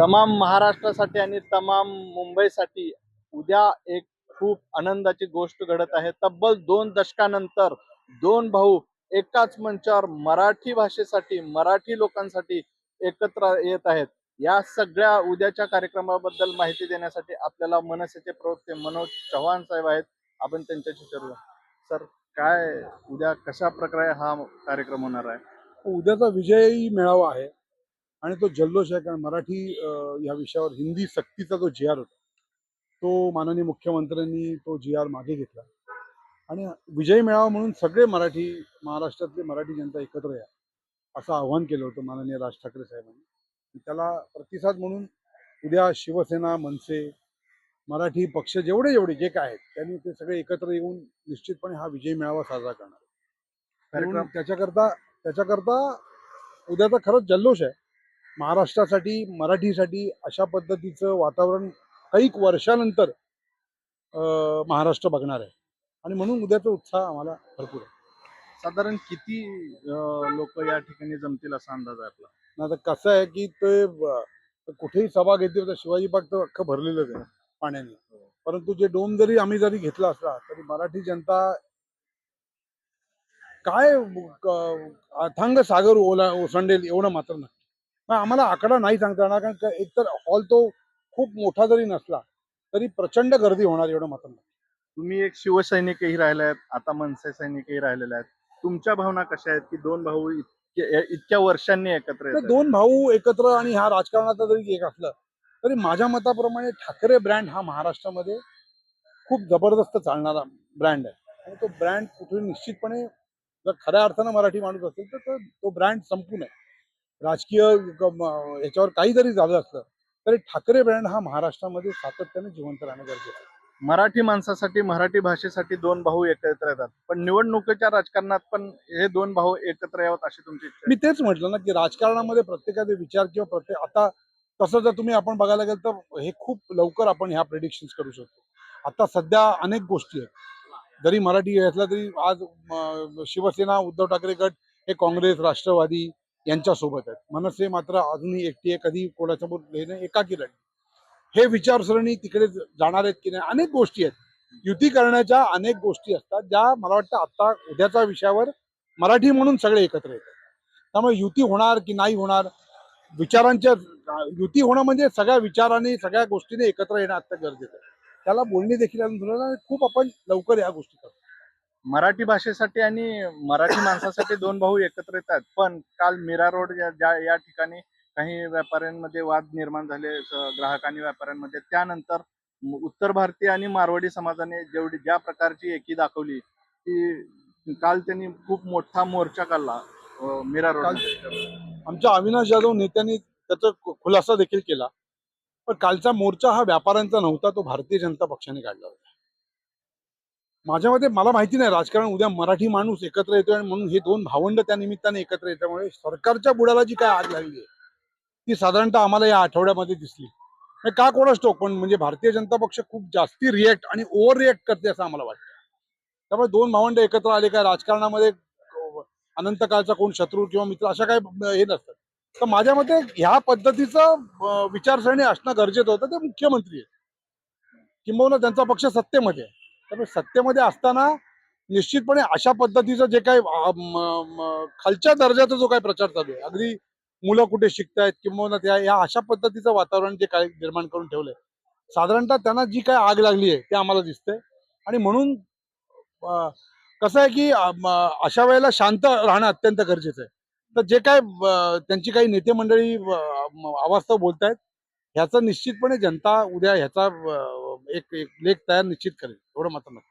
तमाम महाराष्ट्रासाठी आणि तमाम मुंबईसाठी उद्या एक खूप आनंदाची गोष्ट घडत आहे. तब्बल दोन दशकानंतर दोन भाऊ एकाच मंचावर मराठी भाषेसाठी मराठी लोकांसाठी एकत्र येत आहेत. या सगळ्या उद्याच्या कार्यक्रमाबद्दल माहिती देण्यासाठी आपल्याला मनसेचे प्रवक्ते मनोज चव्हाण साहेब आहेत. आपण त्यांच्याशी चर्चा सर काय उद्या कशा प्रकारे हा कार्यक्रम होणार आहे? उद्याचा विजयी मेळावा आहे. आणि तो जल्लोष आहे कारण मराठी या विषयावर हिंदी सक्तीचा जो जी आर होता तो माननीय मुख्यमंत्र्यांनी तो जी आर मागे घेतला. आणि विजयी मेळावा म्हणून सगळे मराठी महाराष्ट्रातले मराठी जनता एकत्र या असं आव्हान केलं होतं माननीय राज ठाकरे साहेबांनी. त्याला प्रतिसाद म्हणून उद्या शिवसेना मनसे मराठी पक्ष जेवढे जेवढे जे काय आहेत त्यांनी ते सगळे एकत्र येऊन निश्चितपणे हा विजयी मेळावा साजरा करणार. कार्यक्रम त्याच्याकरता त्याच्याकरता उद्याचा खरंच जल्लोष आहे. महाराष्ट्रासाठी मराठीसाठी अशा पद्धतीचं वातावरण कैक वर्षानंतर महाराष्ट्र बघणार आहे. आणि म्हणून उद्याचा उत्साह आम्हाला भरपूर आहे. साधारण किती लोक या ठिकाणी जमतील असा अंदाज आहे आपला? आता कसं आहे की ते कुठेही सभा घेतली तर शिवाजी पार्क तर अख्खं भरलेलंच आहे पाण्याने. परंतु जे डोम जरी आम्ही जरी घेतला असला तरी मराठी जनता काय अथांग सागर ओला ओसंडेल एवढं मात्र नाही. आम्हाला आकडा नाही सांगता येणार कारण एकतर हॉल तो खूप मोठा जरी नसला तरी प्रचंड गर्दी होणार एवढं मात्र तुम्ही एक शिवसैनिकही राहिले आहेत आता मनसे सैनिकही राहिलेले आहेत. तुमच्या भावना कशा आहेत की दोन भाऊ इतके इतक्या वर्षांनी एकत्र दोन भाऊ एकत्र आणि ह्या राजकारणाचा जरी एक असलं तरी माझ्या मताप्रमाणे ठाकरे ब्रँड हा महाराष्ट्रामध्ये खूप जबरदस्त चालणारा ब्रँड आहे. आणि तो ब्रँड कुठे निश्चितपणे जर खऱ्या अर्थानं मराठी माणूस असेल तर तो- तो ब्रँड संपून आहे. राजकीय क- म- याच्यावर काही जरी झालं असलं तरी ठाकरे ब्रँड हा महाराष्ट्रामध्ये सातत्याने जिवंत राहणं गरजेचं आहे. मराठी माणसासाठी मराठी भाषेसाठी दोन भाऊ एकत्र येतात. पण निवडणुकीच्या राजकारणात पण हे दोन भाऊ एकत्र यावं अशी तुमची मी तेच म्हटलं ना की राजकारणामध्ये प्रत्येकाचे विचार किंवा प्रत्येक आता तसं जर तुम्ही आपण बघायला गेलं तर हे खूप लवकर आपण ह्या प्रेडिक्शन्स करू शकतो. आता सध्या अनेक गोष्टी आहेत. जरी मराठी घेतला तरी आज शिवसेना उद्धव ठाकरे गट हे काँग्रेस राष्ट्रवादी यांच्या सोबत आहेत. मनसे मात्र अजूनही एकटी आहे. कधी कोणासमोर हे नाही एकाकी लढली हे विचारसरणी तिकडे जाणार आहेत की नाही? अनेक गोष्टी आहेत. युती करण्याच्या अनेक गोष्टी असतात. ज्या मला वाटतं आता उद्याच्या विषयावर मराठी म्हणून सगळे एकत्र येतात. त्यामुळे युती होणार की नाही होणार? विचारांच्या युती होणं म्हणजे सगळ्या विचारांनी सगळ्या गोष्टीने एकत्र येणं आता गरजेचं आहे. त्याला बोलणी देखील अजून खूप आपण लवकर या गोष्टी करतो मराठी भाषेसाठी आणि मराठी माणसासाठी दोन भाऊ एकत्र येतात. पण काल मीरा रोड या ज्या या ठिकाणी काही व्यापाऱ्यांमध्ये वाद निर्माण झाले ग्राहकांनी व्यापाऱ्यांमध्ये. त्यानंतर उत्तर भारतीय आणि मारवाडी समाजाने जेवढी ज्या प्रकारची एकी दाखवली ती काल त्यांनी खूप मोठा मोर्चा काढला मीरा रोड. आमच्या अविनाश जाधव नेत्यांनी त्याचा खुलासा देखील केला. पण कालचा मोर्चा हा व्यापाऱ्यांचा नव्हता तो भारतीय जनता पक्षाने काढला होता. माझ्या मते मला माहिती नाही राजकारण उद्या मराठी माणूस एकत्र येतोय आणि म्हणून हे दोन भावंड त्या निमित्ताने एकत्र येत्यामुळे सरकारच्या बुडाला जी काय आग लागली आहे? ती साधारणतः आम्हाला या आठवड्यामध्ये दिसली. का कोणाच टोक पण म्हणजे भारतीय जनता पक्ष खूप जास्ती रिएक्ट आणि ओव्हर रिएक्ट करते असं आम्हाला वाटतं. त्यामुळे दोन भावंड एकत्र आले काय राजकारणामध्ये अनंत अनंतकाळचा कोण शत्रू किंवा मित्र अशा काही हे नसतात. तर माझ्या मते ह्या पद्धतीचं विचारसरणी असणं गरजेचं होतं. ते मुख्यमंत्री आहे किंबहुना त्यांचा पक्ष सत्तेमध्ये आहे. त्यामुळे सत्तेमध्ये असताना निश्चितपणे अशा पद्धतीचं जे काही खालच्या दर्जाचा जो काही प्रचार चालू आहे अगदी मुलं कुठे शिकतायत किंबहुना त्या या अशा पद्धतीचं वातावरण जे काही निर्माण करून ठेवलंय साधारणतः त्यांना जी काय आग लागली आहे ते आम्हाला दिसतंय. आणि म्हणून कसं आहे की अशा वेळेला शांत राहणं अत्यंत गरजेचं आहे. तर जे काय त्यांची काही नेते मंडळी अवास्तव बोलतायत ह्याचा निश्चितपणे जनता उद्या ह्याचा एक एक लेख तयार निश्चित करेल. एवढं मात्र नक्की.